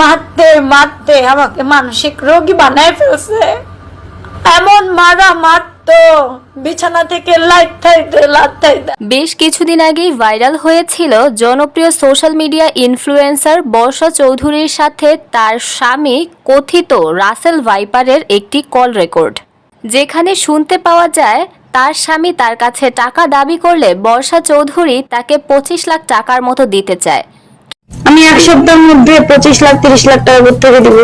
মারতে মারতে আমাকে মানসিক রোগী বানায় ফেলছে। এমন মারা মারতো, বিছানা থেকে লাইট থাইতে বেশ কিছুদিন আগেই ভাইরাল হয়েছিল জনপ্রিয় সোশ্যাল মিডিয়া ইনফ্লুয়েন্সার বর্ষা চৌধুরীর সাথে তার স্বামী কথিত রাসেল ভাইপারের একটি কল রেকর্ড। যেখানে শুনতে পাওয়া যায়, তার স্বামী তার কাছে টাকা দাবি করলে বর্ষা চৌধুরী তাকে পঁচিশ লাখ টাকার মতো দিতে চায়। আমি এক সপ্তাহের মধ্যে পঁচিশ লাখ তিরিশ লাখ টাকা থেকে দিব।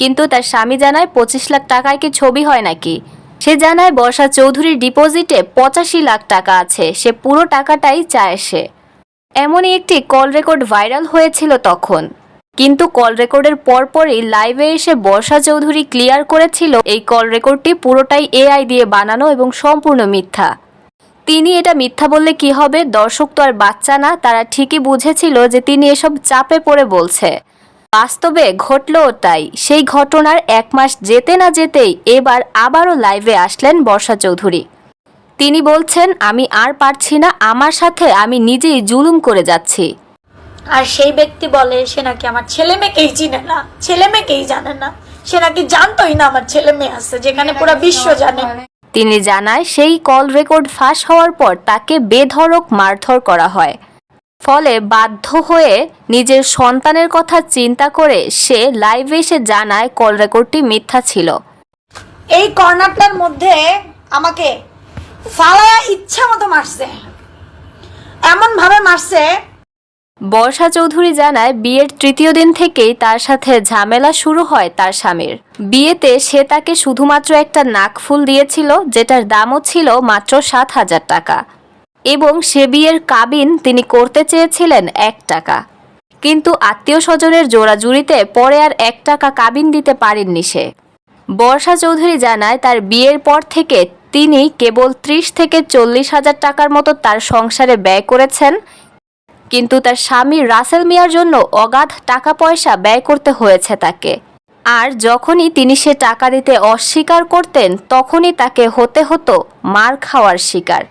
কিন্তু তার স্বামী জানায় পঁচিশ লাখ টাকায় কি ছবি হয় নাকি? সে জানায় বর্ষা চৌধুরীর ডিপোজিটে পঁচাশি লাখ টাকা আছে। সে পুরো টাকাটাই চায় সে। এমনই একটি কল রেকর্ড ভাইরাল হয়েছিল তখন। কিন্তু কল রেকর্ডের পরপরই লাইভে এসে বর্ষা চৌধুরী ক্লিয়ার করেছিল এই কল রেকর্ডটি পুরোটাই এআই দিয়ে বানানো এবং সম্পূর্ণ মিথ্যা। তিনি এটা মিথ্যা বললে কি হবে? দর্শক তো আর বাচ্চা না, তারা ঠিকই বুঝেছিল যে তিনি এসব চাপে পড়ে বলছে। বাস্তবে ঘটল তাই। সেই ঘটনার এক মাস যেতে না যেতেই এবার আবারও লাইভে আসলেন বর্ষা চৌধুরী। তিনি বলছেন, আমি আর পারছি না, আমার সাথে আমি নিজেই জুলুম করে যাচ্ছি। আর সেই ব্যক্তি বলে, সে নাকি আমার ছেলে মেয়েকেই চিনে না, ছেলে মেয়েকেই জানে না। সে নাকি জানতোই না আমার ছেলে মেয়ে আছে, যেখানে পুরো বিশ্ব জানে। তিনি জানায়, সেই কল রেকর্ড ফাঁস হওয়ার পর তাকে বেধড়ক মারধর করা হয়। ফলে বাধ্য হয়ে নিজের সন্তানের কথা চিন্তা করে সে লাইভে এসে জানায়, কল রেকর্ডটি মিথ্যা ছিল। এই কর্নারটার মধ্যে আমাকে ফালায়া ইচ্ছা মতো মারছে। এমন ভাবে মারছে বর্ষা চৌধুরী জানায়, বিয়ের তৃতীয় দিন থেকেই তার সাথে ঝামেলা শুরু হয় তার স্বামীর। বিয়েতে সে তাকে শুধুমাত্র একটা নাকফুল দিয়েছিল, যেটার দামও ছিল মাত্র সাত হাজার টাকা। এবং সে বিয়ের কাবিন তিনি করতে চেয়েছিলেন এক টাকা। কিন্তু আত্মীয় স্বজনের জোড়াজুড়িতে পরে আর এক টাকা কাবিন দিতে পারেননি সে। বর্ষা চৌধুরী জানায়, তার বিয়ের পর থেকে তিনি কেবল ত্রিশ থেকে চল্লিশ হাজার টাকার মতো তার সংসারে ব্যয় করেছেন কিন্তু তার স্বামী রাসেল মিয়ার জন্য অগাধ টাকা পয়সা ব্যয় করতে হয়েছে তাকে। আর যখনই তিনি সে টাকা দিতে অস্বীকার করতেন, তখনই তাকে হতে হতো মার খাওয়ার শিকার।